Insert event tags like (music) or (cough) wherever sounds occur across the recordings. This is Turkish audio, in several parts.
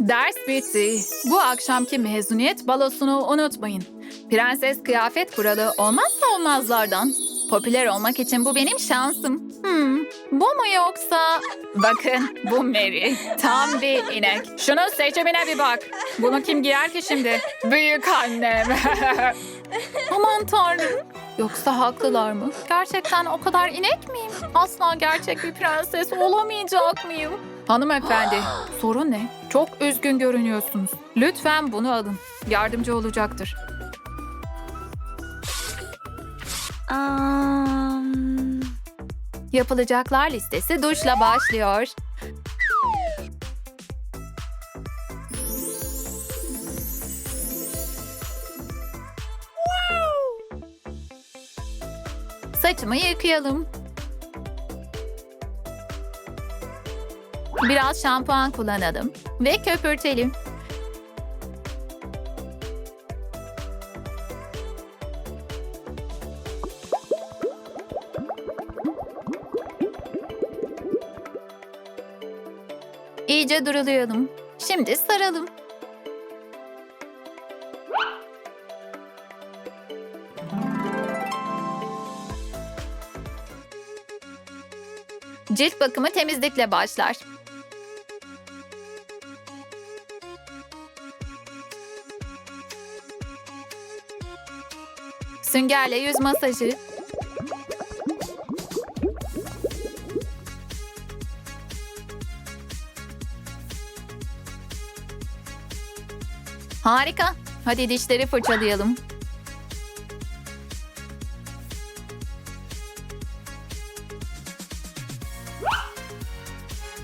Ders bitti. Bu akşamki mezuniyet balosunu unutmayın. Prenses kıyafet kuralı olmazsa olmazlardan. Popüler olmak için bu benim şansım. Hmm, bu mu yoksa? Bakın bu Mary. Tam bir inek. Şunun seçimine bir bak. Bunu kim giyer ki şimdi? Büyük annem. (laughs) Aman tanrım. Yoksa haklılar mı? Gerçekten o kadar inek miyim? Asla gerçek bir prenses olamayacak mıyım? Hanımefendi, sorun ne? Çok üzgün görünüyorsunuz. Lütfen bunu alın. Yardımcı olacaktır. Um, Yapılacaklar listesi duşla başlıyor. Saçımı yıkayalım. Biraz şampuan kullanalım ve köpürtelim. İyice durulayalım. Şimdi saralım. Cilt bakımı temizlikle başlar. Süngerle yüz masajı. Harika. Hadi dişleri fırçalayalım.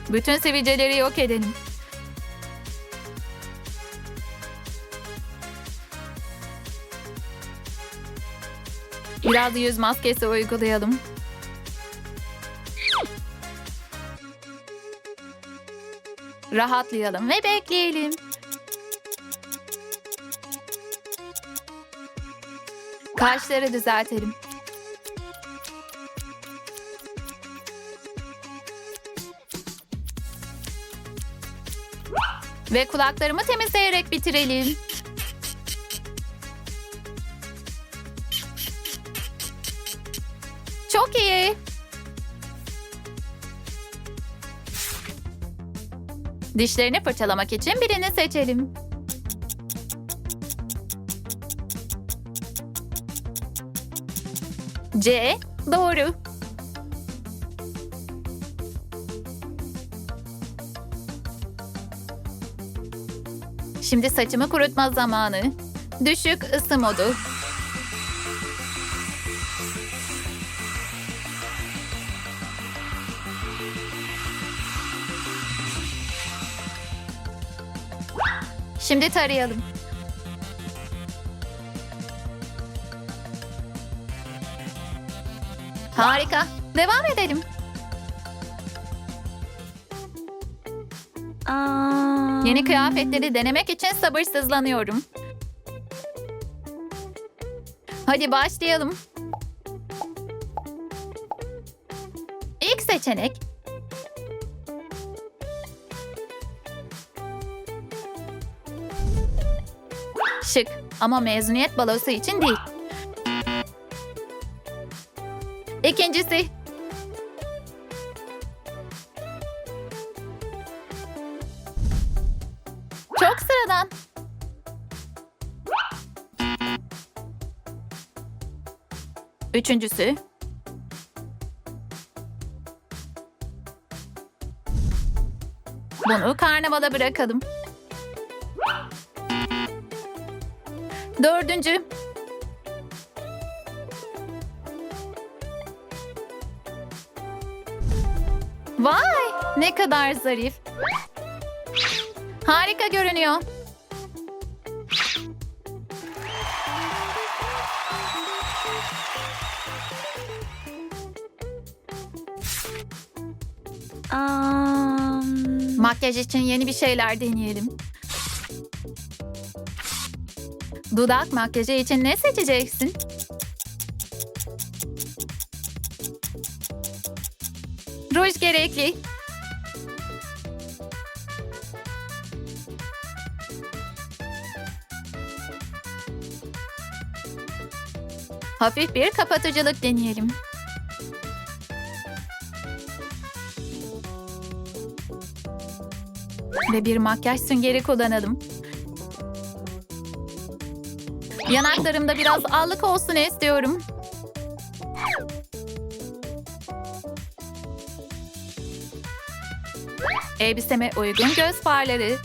Bütün sivilceleri yok edelim. Biraz yüz maskesi uygulayalım. Rahatlayalım ve bekleyelim. Kaşları düzeltelim. Ve kulaklarımı temizleyerek bitirelim. Dişlerini fırçalamak için birini seçelim. C. Doğru. Şimdi saçımı kurutma zamanı. Düşük ısı modu. Şimdi tarayalım. Harika. Devam edelim. Yeni kıyafetleri denemek için sabırsızlanıyorum. Hadi başlayalım. İlk seçenek. Şık ama mezuniyet balosu için değil. İkincisi. Çok sıradan. Üçüncüsü. Bunu karnavala bırakalım. Dördüncü. Vay ne kadar zarif. Harika görünüyor. um, Makyaj için yeni bir şeyler deneyelim. Dudak makyajı için ne seçeceksin? Ruj gerekli. Hafif bir kapatıcılık deneyelim. Ve bir makyaj süngeri kullanalım. Yanaklarımda biraz allık olsun istiyorum. Elbiseme uygun göz farları.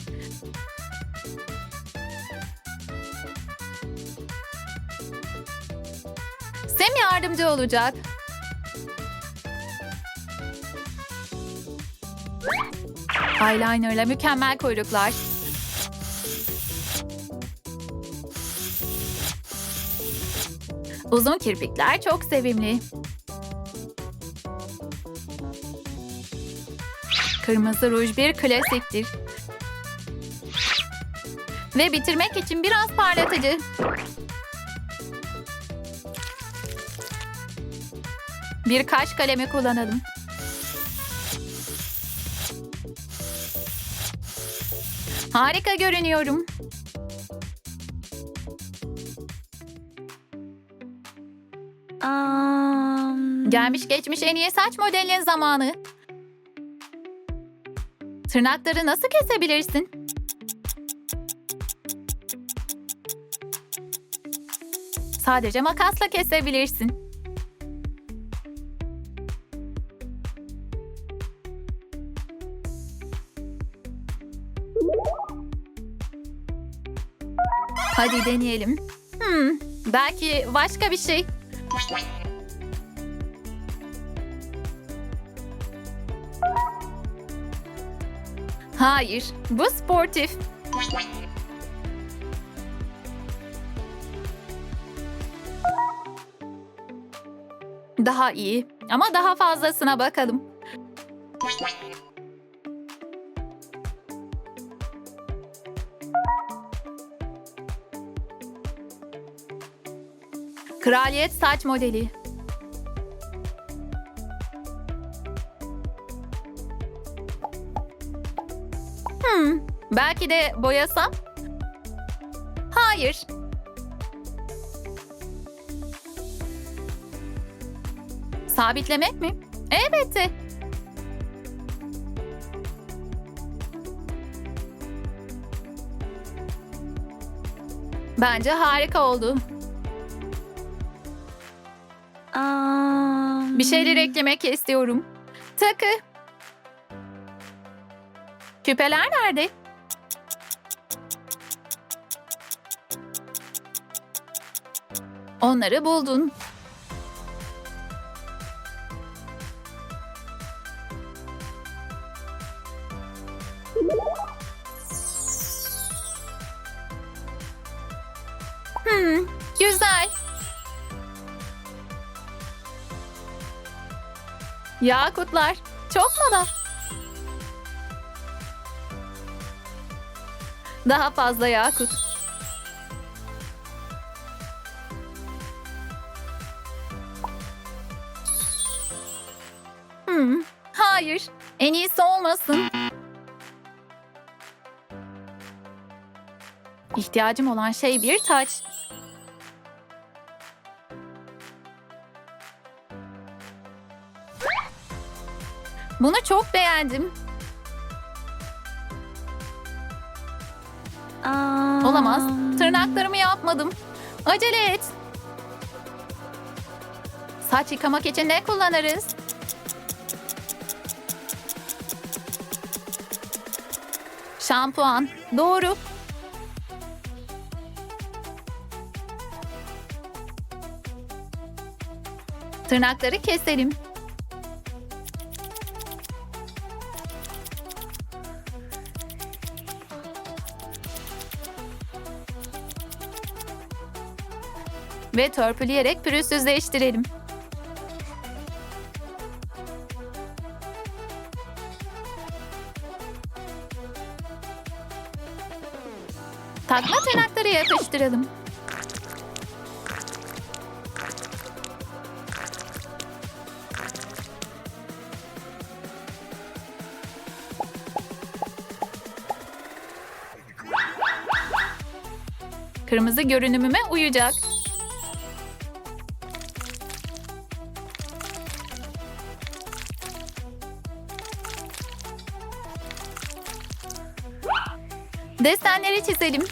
Sem yardımcı olacak. Eyelinerla mükemmel kuyruklar. Uzun kirpikler çok sevimli. Kırmızı ruj bir klasiktir. Ve bitirmek için biraz parlatıcı. Bir kaş kalemi kullanalım. Harika görünüyorum. Am, Gelmiş geçmiş en iyi saç modelinin zamanı. Tırnakları nasıl kesebilirsin? Sadece makasla kesebilirsin. Hadi deneyelim. Hmm, belki başka bir şey. Hayır, bu sportif. Daha iyi ama daha fazlasına bakalım. Kraliyet saç modeli. Hmm, belki de boyasam? Hayır. Sabitlemek mi? Elbette. Bence harika oldu. Am, Bir şeyler eklemek istiyorum. Takı. Küpeler nerede? Onları buldun. Yakutlar. Çok moda. Daha fazla yakut. Hmm, hayır. En iyisi olmasın. İhtiyacım olan şey bir taç. Bunu çok beğendim. am. Olamaz. Tırnaklarımı yapmadım. Acele et. Saç yıkamak için ne kullanırız? Şampuan. Doğru. Tırnakları keselim. Ve törpüleyerek pürüzsüzleştirelim. Takma tırnakları yapıştıralım. Kırmızı görünümüme uyacak. Desenleri çizelim.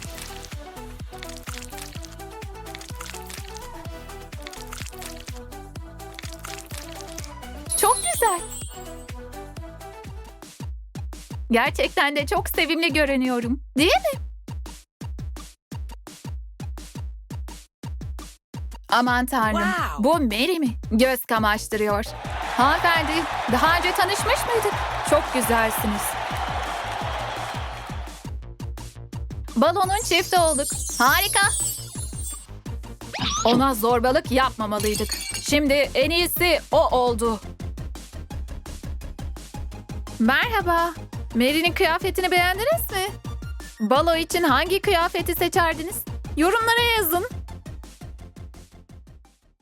Çok güzel. Gerçekten de çok sevimli görünüyorum. Değil mi? Aman tanrım. Wow. Bu Mary mi? Göz kamaştırıyor. Hanımefendi, daha önce tanışmış mıydık? Çok güzelsiniz. Balonun çifti olduk. Harika. Ona zorbalık yapmamalıydık. Şimdi en iyisi o oldu. Merhaba. Mary'nin kıyafetini beğendiniz mi? Balo için hangi kıyafeti seçerdiniz? Yorumlara yazın.